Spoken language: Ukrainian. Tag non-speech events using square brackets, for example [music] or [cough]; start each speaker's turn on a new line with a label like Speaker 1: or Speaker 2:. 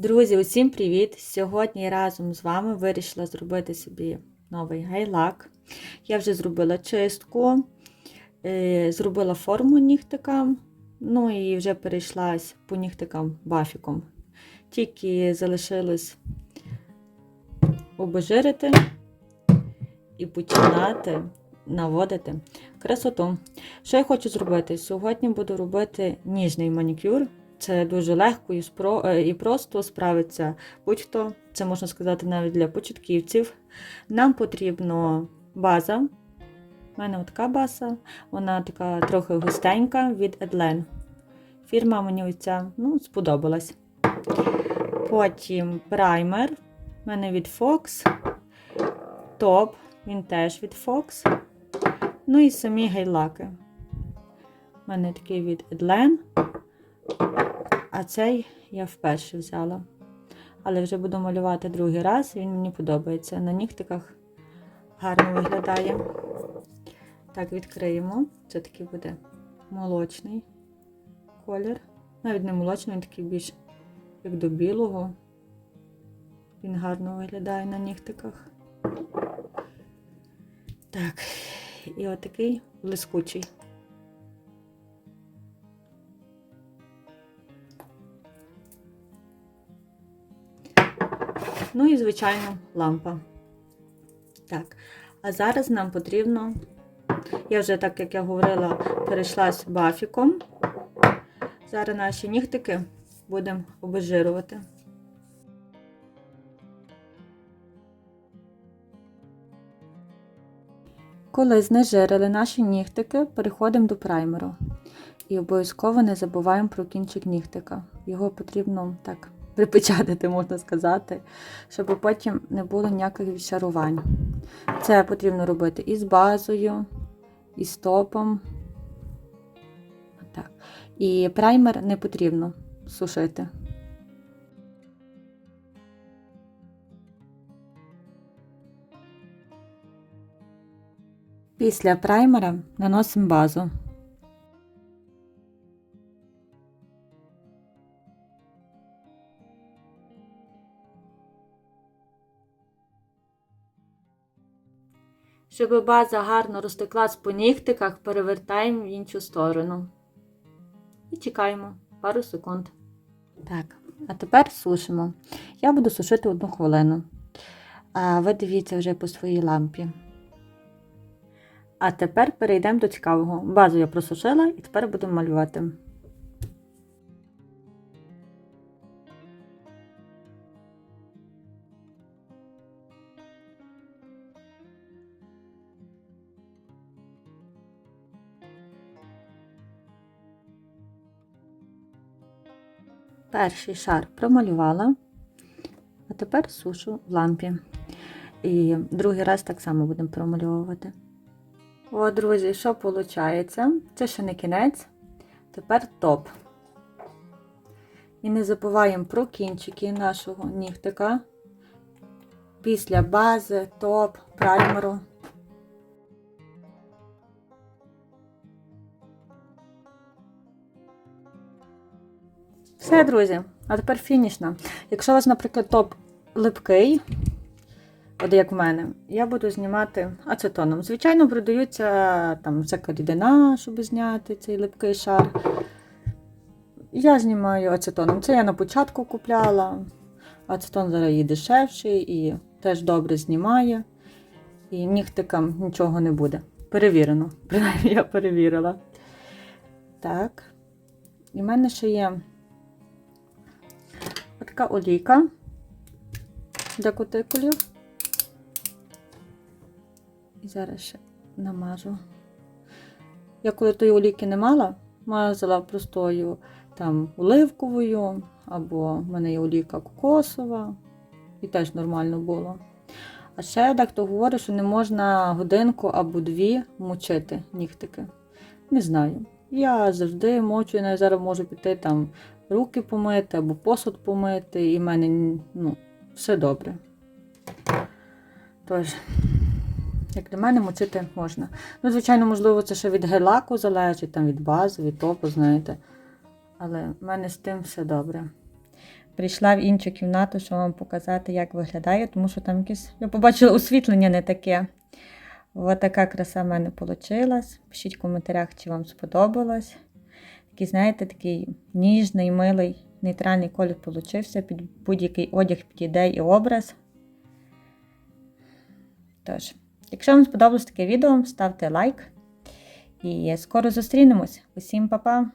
Speaker 1: Друзі, усім привіт! Сьогодні разом з вами вирішила зробити собі новий гайлак. Я вже зробила чистку, е, зробила форму нігтикам, ну і вже перейшлась по нігтикам бафіком. Тільки залишилось обезжирити і починати наводити красоту. Що я хочу зробити? Сьогодні буду робити ніжний манікюр. Це дуже легко і, спро... е, і просто справиться будь-хто. Це можна сказати навіть для початківців. Нам потрібно база. У мене така база, вона така трохи густенька від Edlen. Фірма мені оця ну, сподобалась. Потім праймер. У мене від Fox. Топ, він теж від Fox. Ну і самі гейлаки. У мене такий від Edlen. А цей я вперше взяла. Але вже буду малювати другий раз, він мені подобається. На нігтиках гарно виглядає. Так, відкриємо. Це такий буде молочний колір. Навіть не молочний, він такий більш як до білого. Він гарно виглядає на нігтиках. Так, і отакий блискучий. Ну і, звичайно, лампа. Так, а зараз нам потрібно, я вже, так як я говорила, перейшлась бафіком. Зараз наші нігтики будемо обезжирувати. Коли знежирили наші нігтики, переходимо до праймеру. І обов'язково не забуваємо про кінчик нігтика. Його потрібно так припечатати, можна сказати, щоб потім не було ніяких відшарувань. Це потрібно робити і з базою, і з топом. Так. І праймер не потрібно сушити. Після праймера наносимо базу. Щоб база гарно розтеклась по нігтиках, перевертаємо в іншу сторону. І чекаємо пару секунд. Так, а тепер сушимо. Я буду сушити одну хвилину. А ви дивіться вже по своїй лампі. А тепер перейдемо до цікавого. Базу я просушила і тепер будемо малювати. Перший шар промалювала, а тепер сушу в лампі. І другий раз так само будемо промальовувати. О, друзі, що виходить? Це ще не кінець. Тепер топ. І не забуваємо про кінчики нашого нігтика. Після бази, топ, праймеру. Все, друзі, а тепер фінішна. Якщо у вас, наприклад, топ липкий, от як в мене, я буду знімати ацетоном. Звичайно, продаються там всяка рідина, щоб зняти цей липкий шар. Я знімаю ацетоном. Це я на початку купляла. Ацетон зараз є дешевший і теж добре знімає. І нігтикам нічого не буде. Перевірено. [laughs] Принаймні я перевірила. Так. І в мене ще є така олійка для кутикулів. І зараз ще намажу. Я коли тої олійки не мала, мазала простою там оливковою, або в мене є олійка кокосова, і теж нормально було. А ще дехто говорить, що не можна годинку або дві мочити нігтики. Не знаю. Я завжди мочу, я зараз можу піти там руки помити або посуд помити, і в мене ну, все добре. Тож, як для мене, мочити можна. Ну, звичайно, можливо, це ще від гелаку залежить, там від бази, від топу, знаєте. Але в мене з тим все добре. прийшла в іншу кімнату, щоб вам показати, як виглядає, тому що там якесь, я побачила освітлення не таке. Ось така краса в мене вийшла. Пишіть в коментарях, чи вам сподобалось. Такий, знаєте, такий ніжний, милий, нейтральний колір получився. Під будь-який одяг підійде і образ. Тож, якщо вам сподобалось таке відео, ставте лайк. І скоро зустрінемось. Усім па-па!